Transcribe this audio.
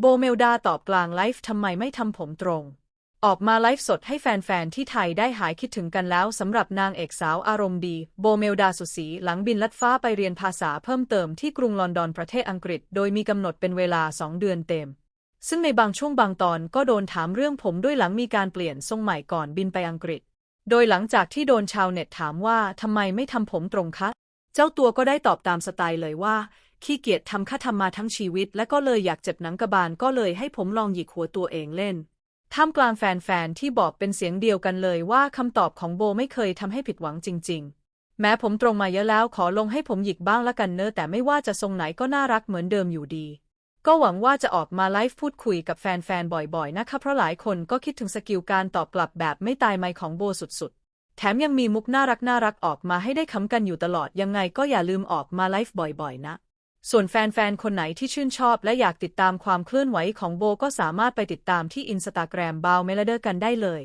โบเมลดาตอบกลางไลฟ์ทำไมไม่ทำผมตรง ออกมาไลฟ์สดให้แฟนๆ ที่ไทยได้หายคิดถึงกันแล้วสำหรับนางเอกสาวอารมณ์ดี โบเมลดาสุสี หลังบินลัดฟ้าไปเรียนภาษาเพิ่มเติมที่กรุงลอนดอนประเทศอังกฤษ โดยมีกำหนดเป็นเวลา2เดือนเต็ม ซึ่งในบางช่วงบางตอนก็โดนถามเรื่องผมด้วยหลังมีการเปลี่ยนทรงใหม่ก่อนบินไปอังกฤษ โดยหลังจากที่โดนชาวเน็ตถามว่าทำไมไม่ทำผมตรงคะ เจ้าตัวก็ได้ตอบตามสไตล์เลยว่า ขี้เกียจทำค่าทำมาทั้งชีวิต และก็เลยอยากเจ็บหนังกระบาลก็เลยให้ผมลองหยิกหัวตัวเองเล่น ท่ามกลางแฟนๆ ที่บอกเป็นเสียงเดียวกันเลยว่าคำตอบของโบไม่เคยทำให้ผิดหวังจริง ๆ แม้ผมตรงมาเยอะแล้วขอลงให้ผมหยิกบ้างละกันเนอะแต่ไม่ว่าจะทรงไหนก็น่ารักเหมือนเดิมอยู่ดี ก็หวังว่าจะออกมาไลฟ์พูดคุยกับแฟนๆ บ่อยๆ นะคะเพราะหลายคนก็คิดถึงสกิลการตอบกลับแบบไม่ตายไม่ของโบสุดๆแถมยังมีมุกน่ารักน่ารักออกมาให้ได้ขำกันอยู่ตลอดยังไงก็อย่าลืมออกมาไลฟ์บ่อยๆนะ ส่วนแฟนๆ คนไหนที่ชื่นชอบและอยากติดตามความเคลื่อนไหวของโบก็สามารถไปติดตามที่อินสตาแกรมบาวเมลเดอร์กันได้เลย